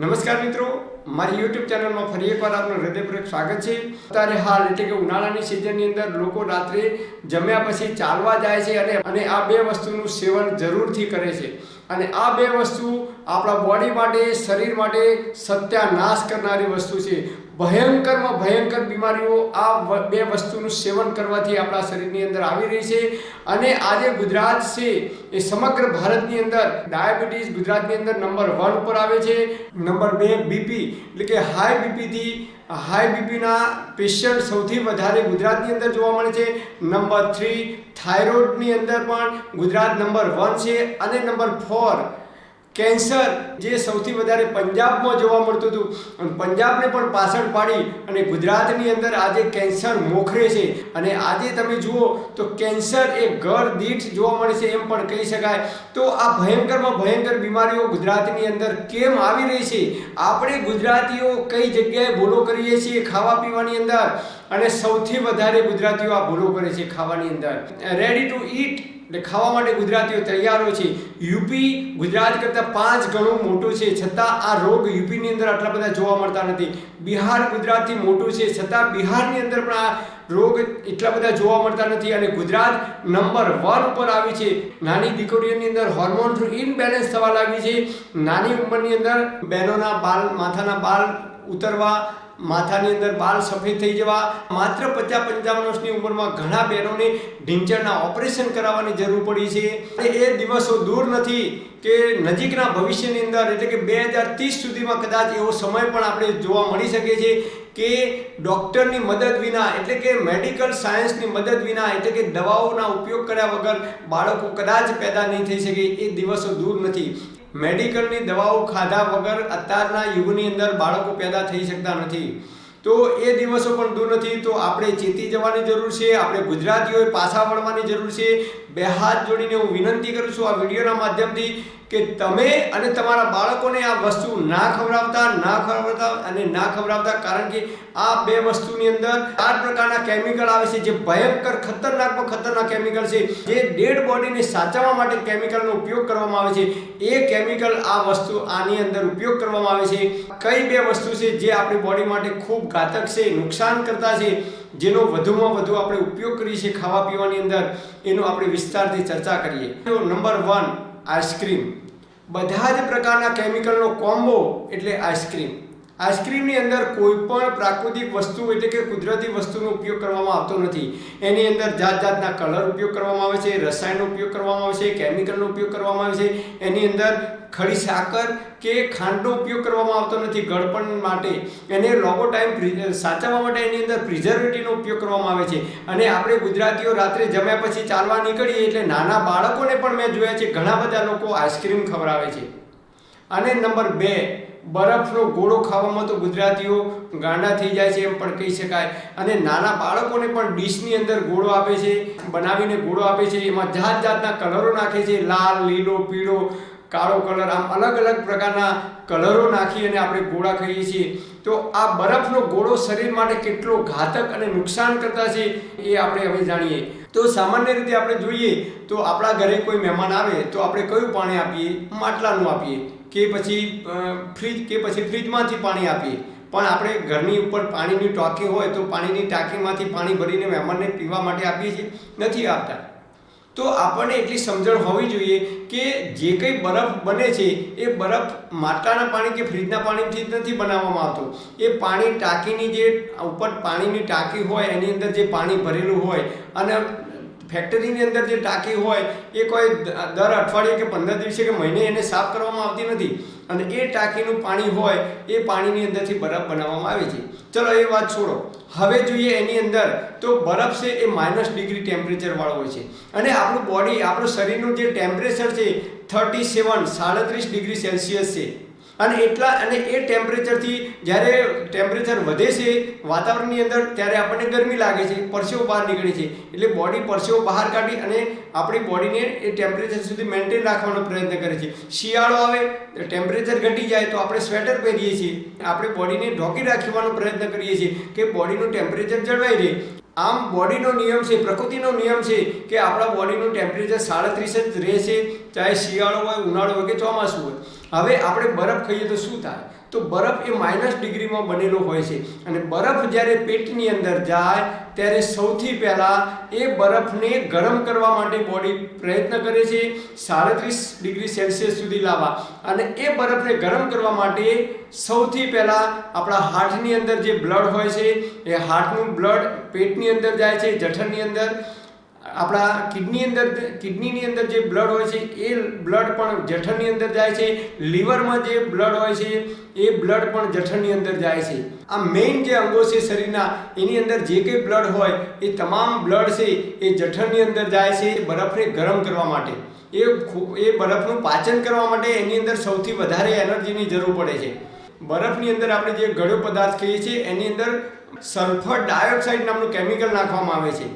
નમસ્કાર મિત્રો, મારી યુટ્યુબ ચેનલમાં ફરી એકવાર આપનું હૃદયપૂર્વક સ્વાગત છે. અત્યારે હાલ એટલે કે ઉનાળાની સિઝનની અંદર લોકો રાત્રે જમ્યા પછી ચાલવા જાય છે અને અને આ બે વસ્તુનું સેવન જરૂરથી કરે છે. અને આ બે વસ્તુ આપણા બોડી માટે, શરીર માટે સત્યાનાશ કરનારી વસ્તુ છે. ભયંકરમાં ભયંકર બીમારીઓ આ બે વસ્તુનું સેવન કરવાથી આપણા શરીરની અંદર આવી રહી છે. અને આજે ગુજરાત છે એ સમગ્ર ભારતની અંદર ડાયાબિટીસ ગુજરાતની અંદર નંબર વન ઉપર આવે છે. નંબર બે બીપી, એટલે કે હાઈ બીપીથી, હાઈ બીપીના પેશન્ટ સૌથી વધારે ગુજરાતની અંદર જોવા મળે છે. નંબર થ્રી, થાઇરોઇડની અંદર પણ ગુજરાત નંબર વન છે. અને નંબર ફોર કેન્સર જે સૌથી વધારે પંજાબમાં જોવા મળતું હતું. અને પંજાબને પણ પાછળ પાડી અને ગુજરાતની અંદર આજે કેન્સર મોખરે છે. અને આજે તમે જુઓ તો કેન્સર એ ઘર દીઠ જોવા મળે છે એમ પણ કહી શકાય. તો આ ભયંકરમાં ભયંકર બીમારીઓ ગુજરાતની અંદર કેમ આવી રહી છે? આપણે ગુજરાતીઓ કઈ જગ્યાએ ભૂલો કરીએ છીએ ખાવા પીવાની અંદર? અને સૌથી વધારે ગુજરાતીઓ આ ભૂલો કરે છે ખાવાની અંદર. રેડી ટુ ઈટ એટલે ખાવા માટે ગુજરાતીઓ તૈયાર હોય છે. યુપી ગુજરાત કરતાં પાંચ ગણું મોટું છે. છતાં આ રોગ યુપીની અંદર આટલા બધા જોવા મળતા નથી. બિહાર ગુજરાતથી મોટું છે. છતાં બિહારની અંદર પણ આ રોગ એટલા બધા જોવા મળતા નથી. અને ગુજરાત નંબર વન ઉપર આવી છે. નાની દીકરીઓની અંદર હોર્મોન ઇનબેલેન્સ થવા લાગી છે. નાની ઉંમરની અંદર બહેનોના બાલ, માથાના બાલ ઉતરવા માથાની અંદર બાલ સફેદ થઈ જવા, માત્ર પચાસ પંચાવન વર્ષની ઉંમરમાં ઘણા બહેનોને ઢીંચણના ઓપરેશન કરાવવાની જરૂર પડી છે. એ દિવસો દૂર નથી કે નજીકના ભવિષ્યની અંદર, એટલે કે બે હજાર ત્રીસ સુધીમાં કદાચ એવો સમય પણ આપણે જોવા મળી શકે છે કે ડૉક્ટરની મદદ વિના, એટલે કે મેડિકલ સાયન્સની મદદ વિના, એટલે કે દવાઓના ઉપયોગ કર્યા વગર બાળકો કદાચ પેદા નહીં થઈ શકે. એ દિવસો દૂર નથી. મેડિકલની દવાઓ ખાધા વગર અત્યારના યુગની અંદર બાળકો પેદા થઈ શકતા નથી. તો એ દિવસો પણ દૂર નથી. તો આપણે ચેતી જવાની જરૂર છે. આપણે ગુજરાતીઓએ પાછા વળવાની જરૂર છે. બે હાથ જોડીને હું વિનંતી કરું છું આ વિડીયોના માધ્યમથી કે તમે અને તમારા બાળકોને આ વસ્તુ ના ખવડાવતા ના ખવડાવતા અને ના ખવડાવતા, કારણ કે આ બે વસ્તુની અંદર ચાર પ્રકારના કેમિકલ આવે છે, જે ભયંકર ખતરનાકમાં ખતરનાક કેમિકલ છે. જે ડેડ બોડીને સાચવવા માટે કેમિકલનો ઉપયોગ કરવામાં આવે છે. એ કેમિકલ આ વસ્તુ આની અંદર ઉપયોગ કરવામાં આવે છે. કઈ બે વસ્તુ છે જે આપણી બોડી માટે ખૂબ ઘાતક છે નુકસાન કરતા છે? જેનો વધુમાં વધુ આપણે ઉપયોગ કરીએ છીએ ખાવા પીવાની અંદર, એનો આપણે વિસ્તારથી ચર્ચા કરીએ. નંબર વન આઈસ્ક્રીમ બધા જ પ્રકારના કેમિકલનો કોમ્બો એટલે આઈસ્ક્રીમ આઈસ્ક્રીમની અંદર કોઈ પણ પ્રાકૃતિક વસ્તુ એટલે કે કુદરતી વસ્તુનો ઉપયોગ કરવામાં આવતો નથી. એની અંદર જાત જાતના કલર ઉપયોગ કરવામાં આવે છે, રસાયણનો ઉપયોગ કરવામાં આવે છે, કેમિકલનો ઉપયોગ કરવામાં આવે છે. એની અંદર ખડી સાકર કે ખાંડનો ઉપયોગ કરવામાં આવતો નથી ગળપણ માટે. એને લોંગો ટાઈમ સાચવવા માટે એની અંદર પ્રિઝર્વેટિવનો ઉપયોગ કરવામાં આવે છે. અને આપણે ગુજરાતીઓ રાત્રે જમ્યા પછી ચાલવા નીકળીએ એટલે નાના બાળકોને પણ મેં જોયા છે, ઘણા બધા લોકો આઈસ્ક્રીમ ખવડાવે છે. અને નંબર બે બરફનો ગોળો ખાવામાં તો ગુજરાતીઓ ગાંડા થઈ જાય છે એમ પણ કહી શકાય. અને નાના બાળકોને પણ ડીશની અંદર ગોળો આપે છે, બનાવીને ગોળો આપે છે. એમાં જાત જાતના કલરો નાખે છે. લાલ, લીલો, પીળો, કાળો કલર, આમ અલગ અલગ પ્રકારના કલરો નાખી અને આપણે ગોળા ખાઈએ છીએ. તો આ બરફનો ગોળો શરીર માટે કેટલો ઘાતક અને નુકસાન કરતા છે એ આપણે હવે જાણીએ. તો સામાન્ય રીતે આપણે જોઈએ તો આપણા ઘરે કોઈ મહેમાન આવે તો આપણે કયું પાણી આપીએ? માટલાનું આપીએ. કે પછી ફ્રીજ, કે પછી ફ્રીજમાંથી પાણી આપીએ. પણ આપણે ઘરની ઉપર પાણીની ટાંકી હોય તો પાણીની ટાંકીમાંથી પાણી ભરીને મહેમાનને પીવા માટે આપીએ છીએ. નથી આપતા. તો આપણને એટલી સમજણ હોવી જોઈએ કે જે કંઈ બરફ બને છે, એ બરફ માટલાના પાણી કે ફ્રીજના પાણીથી જ નથી બનાવવામાં આવતો. એ પાણી ટાંકીની જે, ઉપર પાણીની ટાંકી હોય, એની અંદર જે પાણી ભરેલું હોય અને ફેક્ટરીની અંદર જે ટાંકી હોય, એ કોઈ દર અઠવાડિયે કે પંદર દિવસે કે મહિને એને સાફ કરવામાં આવતી નથી. અને એ ટાંકીનું પાણી હોય, એ પાણીની અંદરથી બરફ બનાવવામાં આવે છે. ચલો એ વાત છોડો. હવે જોઈએ એની અંદર તો બરફ છે એ માઇનસ ડિગ્રી ટેમ્પરેચરવાળો હોય છે. અને આપણું બોડી આપણું શરીરનું જે ટેમ્પરેચર છે થર્ટી સેવન સાડત્રીસ ડિગ્રી સેલ્સિયસ છે. અને એટલા અને એ ટેમ્પરેચરથી જ્યારે ટેમ્પરેચર વધે છે વાતાવરણની અંદર, ત્યારે આપણને ગરમી લાગે છે, પરસેવો બહાર નીકળે છે. એટલે બોડી પરસેવો બહાર કાઢી અને આપણી બોડીને એ ટેમ્પરેચર સુધી મેન્ટેન રાખવાનો પ્રયત્ન કરે છે. શિયાળો આવે ટેમ્પરેચર ઘટી જાય તો આપણે સ્વેટર પહેરીએ છીએ. આપણે બોડીને ઢોકી રાખવાનો પ્રયત્ન કરીએ છીએ કે બોડીનું ટેમ્પરેચર જળવાઈ રહે. આમ બોડીનો નિયમ છે, પ્રકૃતિનો નિયમ છે કે આપણા બોડીનું ટેમ્પરેચર સાડત્રીસ જ રહેશે. ચાહે શિયાળો હોય, ઉનાળો હોય કે ચોમાસું હોય. હવે આપણે બરફ ખાઈએ તો શું થાય? તો બરફ એ માઇનસ ડિગ્રીમાં બનેલો હોય છે. અને બરફ જ્યારે પેટની અંદર જાય, ત્યારે સૌથી પહેલાં એ બરફને ગરમ કરવા માટે બોડી પ્રયત્ન કરે છે સાડત્રીસ ડિગ્રી સેલ્સિયસ સુધી લાવવા. અને એ બરફને ગરમ કરવા માટે સૌથી પહેલાં આપણા હાર્ટની અંદર જે બ્લડ હોય છે, એ હાર્ટનું બ્લડ પેટની અંદર જાય છે, જઠરની અંદર. આપણા કિડની અંદર કિડનીની અંદર જે બ્લડ હોય છે, એ બ્લડ પણ જઠરની અંદર જાય છે. લીવરમાં જે બ્લડ હોય છે, એ બ્લડ પણ જઠરની અંદર જાય છે. આ મેઇન જે અંગો છે શરીરના, એની અંદર જે કંઈ બ્લડ હોય, એ તમામ બ્લડ છે, એ જઠરની અંદર જાય છે બરફને ગરમ કરવા માટે. એ એ બરફનું પાચન કરવા માટે એની અંદર સૌથી વધારે એનર્જીની જરૂર પડે છે. બરફની અંદર આપણે જે ગળ્યો પદાર્થ કહીએ છીએ, એની અંદર સલ્ફર ડાયોક્સાઇડ નામનું કેમિકલ નાખવામાં આવે છે.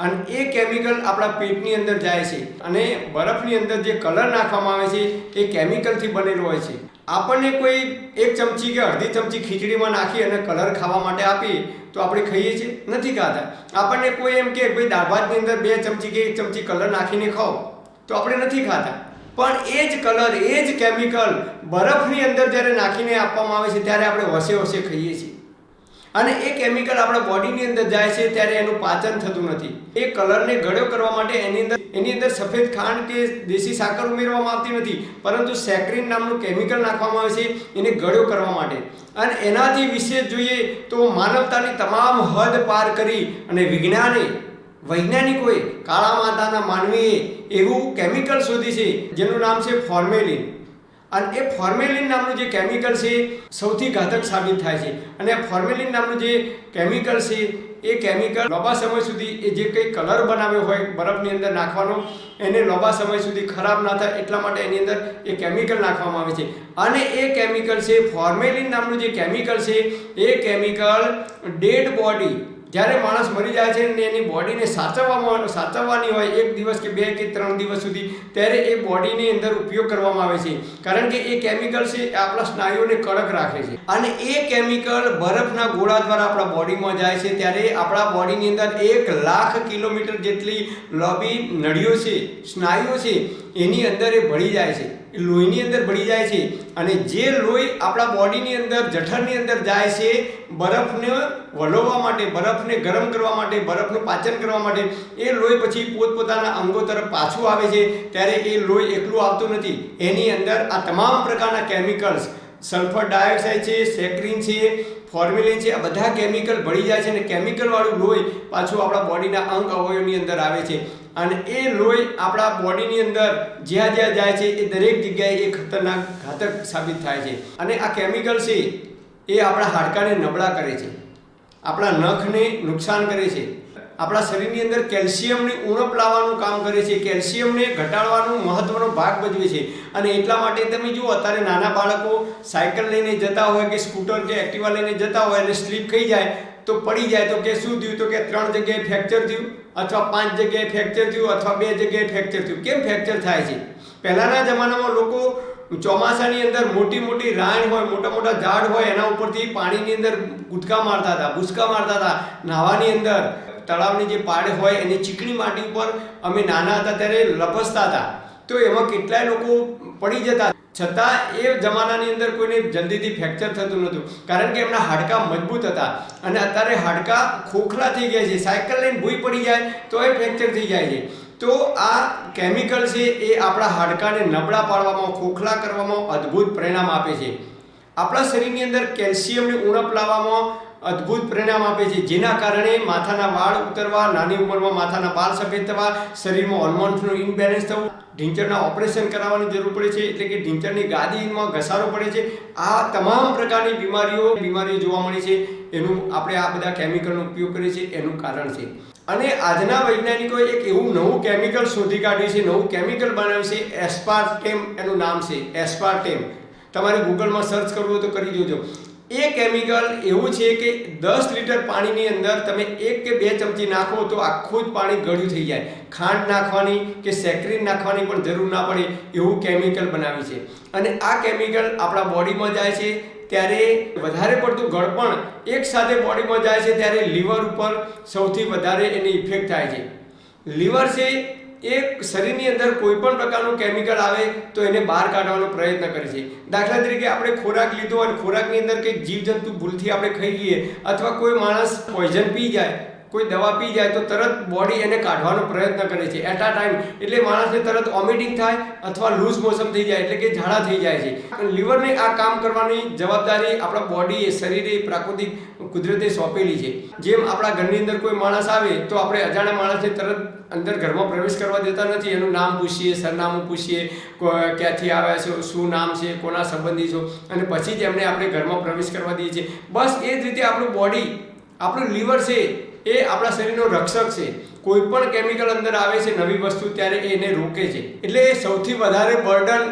અને એ કેમિકલ આપણા પેટની અંદર જાય છે. અને બરફની અંદર જે કલર નાખવામાં આવે છે, એ કેમિકલથી બનેલો હોય છે. આપણને કોઈ એક ચમચી કે અડધી ચમચી ખીચડીમાં નાખી અને કલર ખાવા માટે આપીએ, તો આપણે ખાઈએ છીએ. નથી ખાતા. આપણને કોઈ એમ કે ભાઈ દાળ ભાતની અંદર બે ચમચી કે એક ચમચી કલર નાખીને ખાઓ, તો આપણે નથી ખાતા. પણ એ જ કલર એ જ કેમિકલ બરફની અંદર જ્યારે નાખીને આપવામાં આવે છે, ત્યારે આપણે વસે વસે ખાઈએ છીએ. અને એ કેમિકલ આપણા બોડીની અંદર જાય છે ત્યારે એનું પાચન થતું નથી. એ કલરને ગળ્યો કરવા માટે એની અંદર એની અંદર સફેદ ખાંડ કે દેશી સાકર ઉમેરવામાં આવતી નથી. પરંતુ સેક્રિન નામનું કેમિકલ નાખવામાં આવે છે, એને ગળ્યો કરવા માટે. અને એનાથી વિશેષ જોઈએ તો માનવતાની તમામ હદ પાર કરી અને વિજ્ઞાને, વૈજ્ઞાનિકોએ કાળા માતાના માનવીએ એવું કેમિકલ શોધી છે, જેનું નામ છે ફોર્મેલિન અને એ ફોર્મેલિન નામનું જે કેમિકલ છે સૌથી ઘાતક સાબિત થાય છે. અને ફોર્મેલિન નામનું જે કેમિકલ છે એ કેમિકલ લાંબા સમય સુધી એ જે કંઈ કલર બનાવ્યો હોય બરફની અંદર નાખવાનો, એને લાંબા સમય સુધી ખરાબ ના થાય એટલા માટે એની અંદર એ કેમિકલ નાખવામાં આવે છે. અને એ કેમિકલ છે, ફોર્મેલિન નામનું જે કેમિકલ છે, એ કેમિકલ ડેડ બોડી જ્યારે માણસ મરી જાય છે ને એની બોડીને સાચવવામાં સાચવવાની હોય એક દિવસ કે બે કે ત્રણ દિવસ સુધી, ત્યારે એ બોડીની અંદર ઉપયોગ કરવામાં આવે છે. કારણ કે એ કેમિકલ છે, એ આપણા સ્નાયુઓને કડક રાખે છે. અને એ કેમિકલ બરફના ગોળા દ્વારા આપણા બોડીમાં જાય છે, ત્યારે આપણા બોડીની અંદર એક લાખ કિલોમીટર જેટલી લોબી નળીઓ છે, સ્નાયુઓ છે, એની અંદર એ ભળી જાય છે. લોહીની અંદર ભળી જાય છે અને જે લોહી આપણા બોડીની અંદર, જઠરની અંદર જાય છે, બરફને વલોવવા માટે, બરફને ગરમ કરવા માટે, બરફનું પાચન કરવા માટે, એ લોહી પછી પોતપોતાના અંગો તરફ પાછું આવે છે. ત્યારે એ લોહી એકલું આવતું નથી. એની અંદર આ તમામ પ્રકારના કેમિકલ્સ સલ્ફર ડાયોક્સાઇડ છે સેક્રિન છે ફોર્મેલિન છે, આ બધા કેમિકલ ભળી જાય છે અને કેમિકલવાળું લોહી પાછું આપણા બોડીના અંગ અવયવની અંદર આવે છે. અને એ લોહી આપણા બોડીની અંદર જ્યાં જ્યાં જાય છે એ દરેક જગ્યાએ એ ખતરનાક ઘાતક સાબિત થાય છે. અને આ કેમિકલ છે, એ આપણા હાડકાને નબળા કરે છે. આપણા નખને નુકસાન કરે છે. આપણા શરીરની અંદર કેલ્શિયમની ઉણપ લાવવાનું કામ કરે છે. કેલ્શિયમને ઘટાડવાનું મહત્વનો ભાગ ભજવે છે. અને એટલા માટે તમે જુઓ, અત્યારે નાના બાળકો સાયકલ લઈને જતા હોય કે સ્કૂટર કે એક્ટિવા લઈને જતા હોય અને સ્લીપ ખાઈ જાય, તો પડી જાય. તો કે શું થયું? તો કે ત્રણ જગ્યાએ ફ્રેક્ચર થયું. અથવા પાંચ જગ્યાએ ફ્રેક્ચર થયું અથવા બે જગ્યાએ ફ્રેક્ચર થયું. કેમ ફ્રેક્ચર થાય છે? પહેલાંના જમાનામાં લોકો ચોમાસાની અંદર મોટી મોટી રાણ હોય, મોટા મોટા ઝાડ હોય, એના ઉપરથી પાણીની અંદર કૂદકા મારતા હતા, ભૂસકા મારતા હતા. નાવાની અંદર તળાવની જે પાડ હોય એની ચીકણી માટી ઉપર અમે નાના હતા ત્યારે લપસતા હતા. તો એમાં કેટલાય લોકો પડી જતા. છતાં એ જમાનાની અંદર કોઈને જલ્દીથી ફ્રેક્ચર થતું નહોતું. કારણ કે એમના હાડકાં મજબૂત હતા. અને અત્યારે હાડકાં ખોખલા થઈ ગયા છે. સાયકલ લઈને ભૂઈ પડી જાય તો એ ફ્રેક્ચર થઈ જાય છે. તો આ કેમિકલ છે એ આપણા હાડકાને નબળા પાડવામાં, ખોખલા કરવામાં અદ્ભુત પરિણામ આપે છે. આપણા શરીરની અંદર કેલ્શિયમની ઉણપ લાવવામાં અદ્ભુત પરિણામ આપે છે. જેના કારણે માથાના વાળ ઉતરવા, નાની ઉંમરમાં માથાના વાળ સફેદ થવા, શરીરમાં હોર્મોન્સનું ઇનબેલેન્સ થવું ઢીંચરના ઓપરેશન કરાવવાની જરૂર પડે છે, એટલે કે ઢીંચરની ગાદીમાં ઘસારો પડે છે. આ તમામ પ્રકારની બીમારીઓ બીમારીઓ જોવા મળે છે. એનું આપણે આ બધા કેમિકલનો ઉપયોગ કરીએ છીએ. એનું કારણ છે. અને આજના વૈજ્ઞાનિકોએ એક એવું નવું કેમિકલ શોધી કાઢ્યું છે, નવું કેમિકલ બનાવ્યું છે એસ્પાર્ટેમ એનું નામ છે. એસ્પાર્ટેમ તમારે ગૂગલમાં સર્ચ કરવું તો કરી જોજો. એ કેમિકલ એવું છે કે દસ લીટર પાણીની અંદર તમે એક કે બે ચમચી નાખો તો આખું જ પાણી ગળ્યું થઈ જાય. ખાંડ નાખવાની કે સેક્રીન નાખવાની પણ જરૂર ના પડે એવું કેમિકલ બનાવ્યું છે. અને આ કેમિકલ આપણા બોડીમાં જાય છે ત્યારે વધારે પડતું ગળપણ એક સાથે બોડીમાં જાય છે ત્યારે લીવર ઉપર સૌથી વધારે એની ઇફેક્ટ થાય છે. લીવર છે એ શરીરની અંદર કોઈ પણ પ્રકારનું કેમિકલ આવે તો એને બહાર કાઢવાનો પ્રયત્ન કરે છે. દાખલા તરીકે આપણે ખોરાક લીધો અને ખોરાકની અંદર કંઈક જીવજંતુ ભૂલથી આપણે ખાઈ લઈએ અથવા કોઈ માણસ પોઈઝન પી જાય, કોઈ દવા પી જાય તો તરત બોડી એને કાઢવાનો પ્રયત્ન કરે છે. એટ આ ટાઈમ એટલે માણસને તરત ઓમિટિંગ થાય અથવા લૂઝ મોશન થઈ જાય એટલે કે ઝાડા થઈ જાય છે. લીવરને આ કામ કરવાની જવાબદારી આપણા બોડી શરીરે પ્રાકૃતિક કુદરતે સોંપેલી છે. જેમ આપણા ઘરની અંદર કોઈ માણસ આવે તો આપણે અજાણ્યા માણસને તરત અંદર ઘરમાં પ્રવેશ કરવા દેતા નથી. એનું નામ પૂછીએ, સરનામું પૂછીએ ક્યાંથી આવ્યા છો, શું નામ છે, કોના સંબંધી છો. અને પછી જ એમને આપણે ઘરમાં પ્રવેશ કરવા દઈએ છીએ. બસ એ જ રીતે આપણું બોડી આપણું લીવર છે, એ આપણા શરીરનો રક્ષક છે. કોઈ પણ કેમિકલ અંદર આવે છે, નવી વસ્તુ, ત્યારે એને રોકે છે. એટલે સૌથી વધારે બર્ડન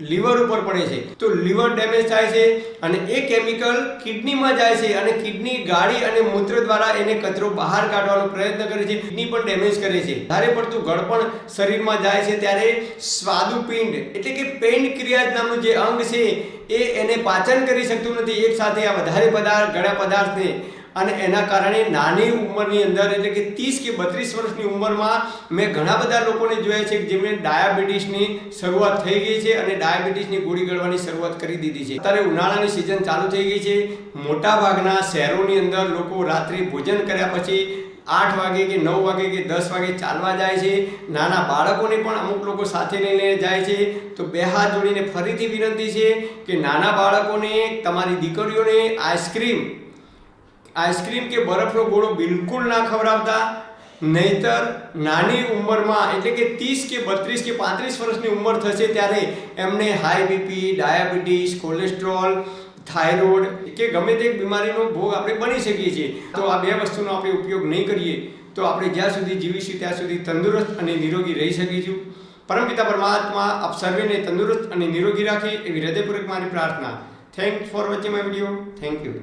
લીવર ઉપર પડે છે. તો લીવર ડેમેજ થાય છે અને એ કેમિકલ કિડનીમાં જાય છે અને કિડની ગાળી અને મૂત્ર દ્વારા એને કચરો બહાર કાઢવાનો પ્રયત્ન કરે છે. કિડની પણ ડેમેજ કરે છે. વધારે પડતું ગળપણ શરીરમાં જાય છે ત્યારે સ્વાદુપિંડ એટલે કે પેઇન ક્રિયા નામનું જે અંગ છે એ એને પાચન કરી શકતું નથી. એક સાથે આ વધારે પદાર્થ, ઘણા પદાર્થને અને એના કારણે નાની ઉંમરની અંદર એટલે કે ત્રીસ કે બત્રીસ વર્ષની ઉંમરમાં મેં ઘણા બધા લોકોને જોયા છે કે જેમને ડાયાબિટીસની શરૂઆત થઈ ગઈ છે અને ડાયાબિટીસની ગોળી ગળવાની શરૂઆત કરી દીધી છે. અત્યારે ઉનાળાની સિઝન ચાલુ થઈ ગઈ છે. મોટા ભાગના શહેરોની અંદર લોકો રાત્રે ભોજન કર્યા પછી આઠ વાગે કે નવ વાગે કે દસ વાગે ચાલવા જાય છે. નાના બાળકોને પણ અમુક લોકો સાથે લઈને જાય છે. તો બે હાથ જોડીને ફરીથી વિનંતી છે કે નાના બાળકોને, તમારી દીકરીઓને આઈસ્ક્રીમ આઈસ્ક્રીમ કે બરફનો ગોળો બિલકુલ ના ખવડાવતા, નહીતર નાની ઉંમરમાં, એટલે કે ત્રીસ કે બત્રીસ કે પાંત્રીસ વર્ષની ઉંમર થશે ત્યારે એમને high BP, diabetes, cholesterol, thyroid, કે ગમે તે બીમારીનો ભોગ આપણે બની શકીએ છીએ. તો આ બે વસ્તુનો આપણે ઉપયોગ નહીં કરીએ, તો આપણે જ્યાં સુધી જીવીશું ત્યાં સુધી તંદુરસ્ત અને નિરોગી રહી શકીશું. પરમપિતા પરમાત્મા આપ સર્વેને તંદુરસ્ત અને નિરોગી રાખે એવી હૃદયપૂર્વક મારી પ્રાર્થના. Thank for watching my video thank you